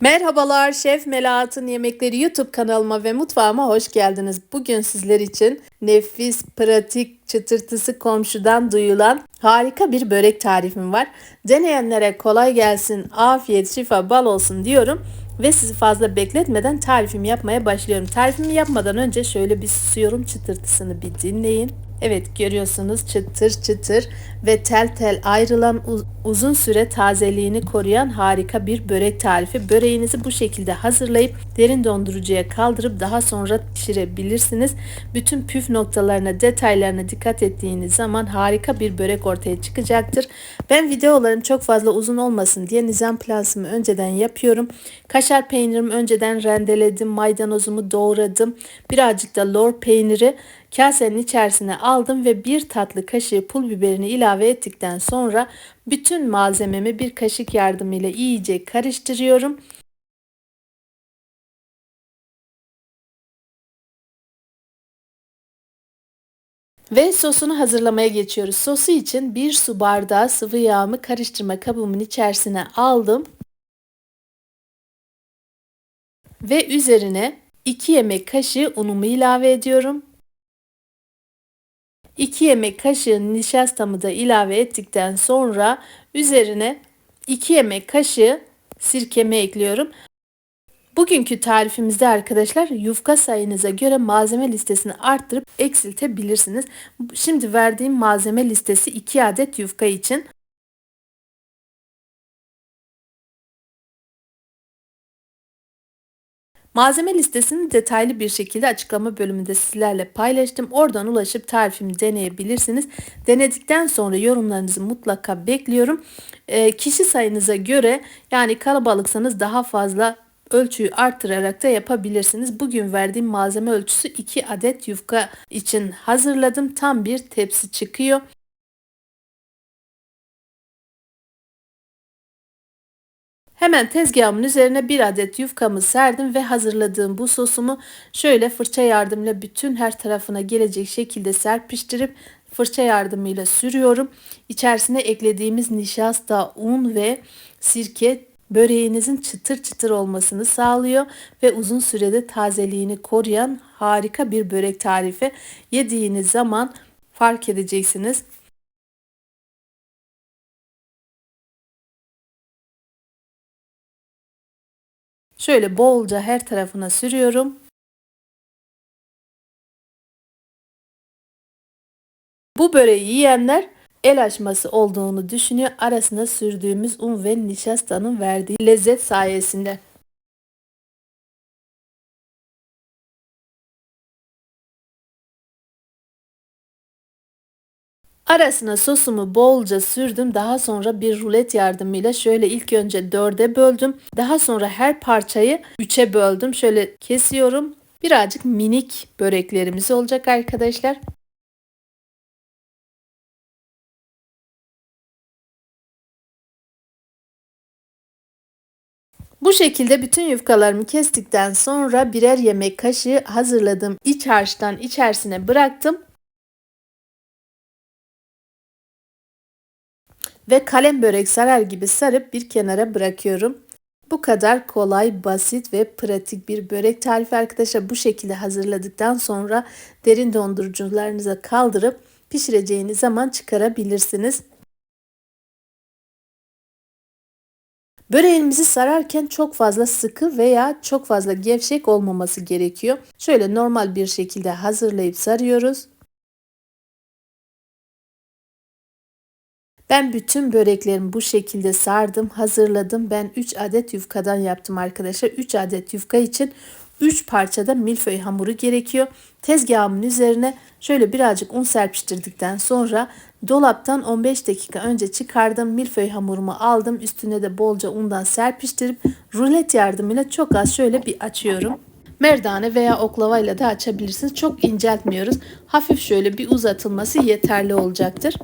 Merhabalar Şef Melahat'ın Yemekleri YouTube kanalıma ve mutfağıma hoş geldiniz. Bugün sizler için nefis, pratik, çıtırtısı komşudan duyulan harika bir börek tarifim var. Deneyenlere kolay gelsin, afiyet, şifa, bal olsun diyorum. Ve sizi fazla bekletmeden tarifimi yapmaya başlıyorum. Tarifimi yapmadan önce şöyle bir susuyorum çıtırtısını bir dinleyin. Evet görüyorsunuz çıtır çıtır ve tel tel ayrılan uzun süre tazeliğini koruyan harika bir börek tarifi. Böreğinizi bu şekilde hazırlayıp derin dondurucuya kaldırıp daha sonra pişirebilirsiniz. Bütün püf noktalarına, detaylarına dikkat ettiğiniz zaman harika bir börek ortaya çıkacaktır. Ben videolarım çok fazla uzun olmasın diye nizam plansımı önceden yapıyorum. Kaşar peynirimi önceden rendeledim, maydanozumu doğradım. Birazcık da lor peyniri Kasenin içerisine aldım ve bir tatlı kaşığı pul biberini ilave ettikten sonra bütün malzememi bir kaşık yardımıyla iyice karıştırıyorum. Ve sosunu hazırlamaya geçiyoruz. Sosu için bir su bardağı sıvı yağımı karıştırma kabımın içerisine aldım. Ve üzerine 2 yemek kaşığı unumu ilave ediyorum. 2 yemek kaşığı nişastamı da ilave ettikten sonra üzerine 2 yemek kaşığı sirkemi ekliyorum. Bugünkü tarifimizde arkadaşlar yufka sayınıza göre malzeme listesini arttırıp eksiltebilirsiniz. Şimdi verdiğim malzeme listesi 2 adet yufka için. Malzeme listesini detaylı bir şekilde açıklama bölümünde sizlerle paylaştım. Oradan ulaşıp tarifimi deneyebilirsiniz. Denedikten sonra yorumlarınızı mutlaka bekliyorum. E, kişi sayınıza göre yani kalabalıksanız daha fazla ölçüyü arttırarak da yapabilirsiniz. Bugün verdiğim malzeme ölçüsü 2 adet yufka için hazırladım. Tam bir tepsi çıkıyor. Hemen tezgahımın üzerine bir adet yufkamı serdim ve hazırladığım bu sosumu şöyle fırça yardımıyla bütün her tarafına gelecek şekilde serpiştirip fırça yardımıyla sürüyorum. İçerisine eklediğimiz nişasta, un ve sirke böreğinizin çıtır çıtır olmasını sağlıyor ve uzun sürede tazeliğini koruyan harika bir börek tarifi. Yediğiniz zaman fark edeceksiniz. Şöyle bolca her tarafına sürüyorum. Bu böreği yiyenler el açması olduğunu düşünüyor. Arasına sürdüğümüz un ve nişastanın verdiği lezzet sayesinde. Arasına sosumu bolca sürdüm. Daha sonra bir rulet yardımıyla şöyle ilk önce dörde böldüm. Daha sonra her parçayı üçe böldüm. Şöyle kesiyorum. Birazcık minik böreklerimiz olacak arkadaşlar. Bu şekilde bütün yufkalarımı kestikten sonra birer yemek kaşığı hazırladığım iç harçtan içerisine bıraktım. Ve kalem börek sarar gibi sarıp bir kenara bırakıyorum. Bu kadar kolay, basit ve pratik bir börek tarifi arkadaşlar. Bu şekilde hazırladıktan sonra derin dondurucularınıza kaldırıp pişireceğiniz zaman çıkarabilirsiniz. Böreğimizi sararken çok fazla sıkı veya çok fazla gevşek olmaması gerekiyor. Şöyle normal bir şekilde hazırlayıp sarıyoruz. Ben bütün böreklerimi bu şekilde sardım, hazırladım. Ben 3 adet yufkadan yaptım arkadaşlar. 3 adet yufka için 3 parçada milföy hamuru gerekiyor. Tezgahımın üzerine şöyle birazcık un serpiştirdikten sonra dolaptan 15 dakika önce çıkardım. Milföy hamurumu aldım. Üstüne de bolca undan serpiştirip rulet yardımıyla çok az şöyle bir açıyorum. Merdane veya oklavayla da açabilirsiniz. Çok inceltmiyoruz. Hafif şöyle bir uzatılması yeterli olacaktır.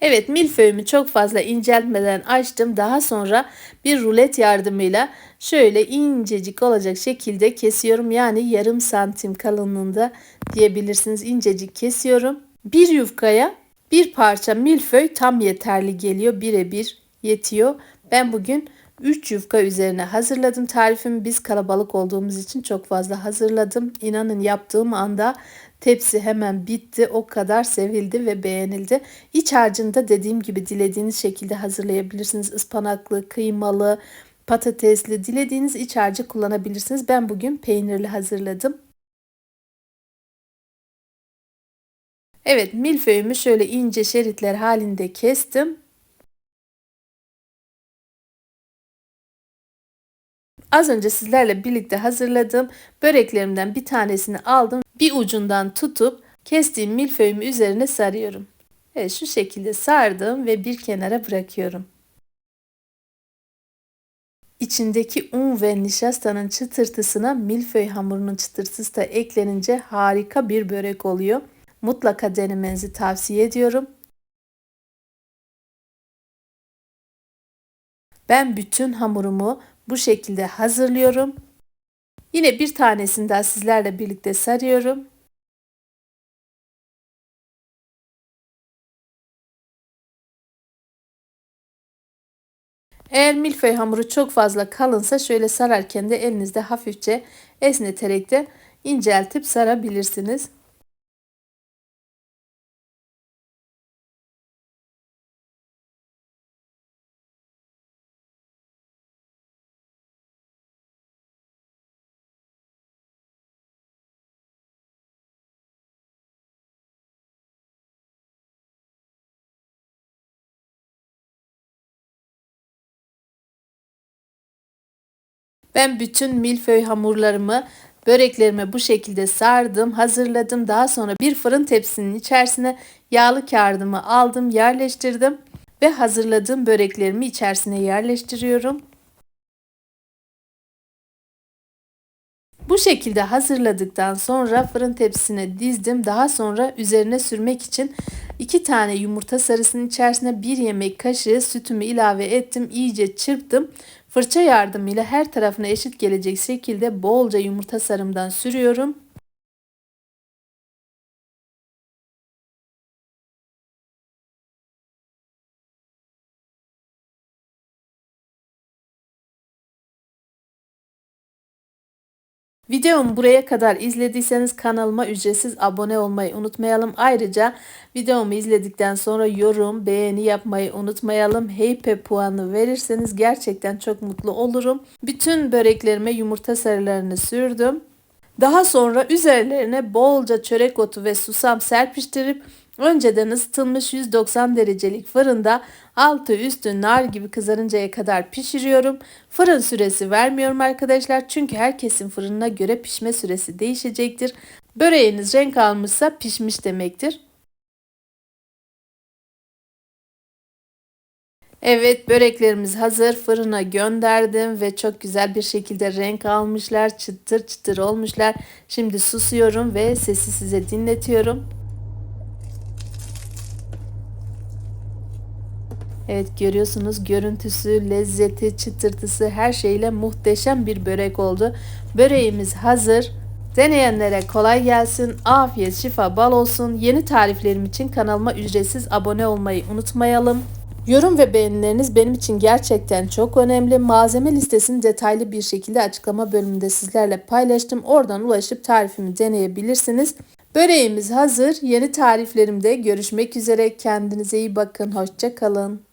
Evet milföyümü çok fazla inceltmeden açtım. Daha sonra bir rulet yardımıyla şöyle incecik olacak şekilde kesiyorum. Yani yarım santim kalınlığında diyebilirsiniz incecik kesiyorum. Bir yufkaya bir parça milföy tam yeterli geliyor. Birebir yetiyor. Ben bugün 3 yufka üzerine hazırladım tarifimi. Biz kalabalık olduğumuz için çok fazla hazırladım. İnanın yaptığım anda tepsi hemen bitti. O kadar sevildi ve beğenildi. İç harcını dediğim gibi dilediğiniz şekilde hazırlayabilirsiniz. Ispanaklı, kıymalı, patatesli dilediğiniz iç harcı kullanabilirsiniz. Ben bugün peynirli hazırladım. Evet milföyümü şöyle ince şeritler halinde kestim. Az önce sizlerle birlikte hazırladığım böreklerimden bir tanesini aldım. Bir ucundan tutup kestiğim milföyümü üzerine sarıyorum. Evet şu şekilde sardım ve bir kenara bırakıyorum. İçindeki un ve nişastanın çıtırtısına milföy hamurunun çıtırtısı da eklenince harika bir börek oluyor. Mutlaka denemenizi tavsiye ediyorum. Ben bütün hamurumu bu şekilde hazırlıyorum. Yine bir tanesini daha sizlerle birlikte sarıyorum. Eğer milföy hamuru çok fazla kalınsa şöyle sararken de elinizde hafifçe esneterek de inceltip sarabilirsiniz. Ben bütün milföy hamurlarımı böreklerime bu şekilde sardım, hazırladım. Daha sonra bir fırın tepsinin içerisine yağlı kağıdımı aldım, yerleştirdim ve hazırladığım böreklerimi içerisine yerleştiriyorum. Bu şekilde hazırladıktan sonra fırın tepsisine dizdim. Daha sonra üzerine sürmek için 2 tane yumurta sarısının içerisine 1 yemek kaşığı sütümü ilave ettim. İyice çırptım. Fırça yardımıyla her tarafına eşit gelecek şekilde bolca yumurta sarımdan sürüyorum. Videomu buraya kadar izlediyseniz kanalıma ücretsiz abone olmayı unutmayalım. Ayrıca videomu izledikten sonra yorum, beğeni yapmayı unutmayalım. Heype puanı verirseniz gerçekten çok mutlu olurum. Bütün böreklerime yumurta sarılarını sürdüm. Daha sonra üzerlerine bolca çörek otu ve susam serpiştirip önceden ısıtılmış 190 derecelik fırında altı üstü nar gibi kızarıncaya kadar pişiriyorum. Fırın süresi vermiyorum arkadaşlar çünkü herkesin fırınına göre pişme süresi değişecektir. Böreğiniz renk almışsa pişmiş demektir. Evet böreklerimiz hazır fırına gönderdim ve çok güzel bir şekilde renk almışlar çıtır çıtır olmuşlar. Şimdi susuyorum ve sesi size dinletiyorum. Evet görüyorsunuz görüntüsü, lezzeti, çıtırtısı her şeyle muhteşem bir börek oldu. Böreğimiz hazır. Deneyenlere kolay gelsin, afiyet, şifa, bal olsun. Yeni tariflerim için kanalıma ücretsiz abone olmayı unutmayalım. Yorum ve beğenileriniz benim için gerçekten çok önemli. Malzeme listesini detaylı bir şekilde açıklama bölümünde sizlerle paylaştım. Oradan ulaşıp tarifimi deneyebilirsiniz. Böreğimiz hazır. Yeni tariflerimde görüşmek üzere. Kendinize iyi bakın. Hoşçakalın.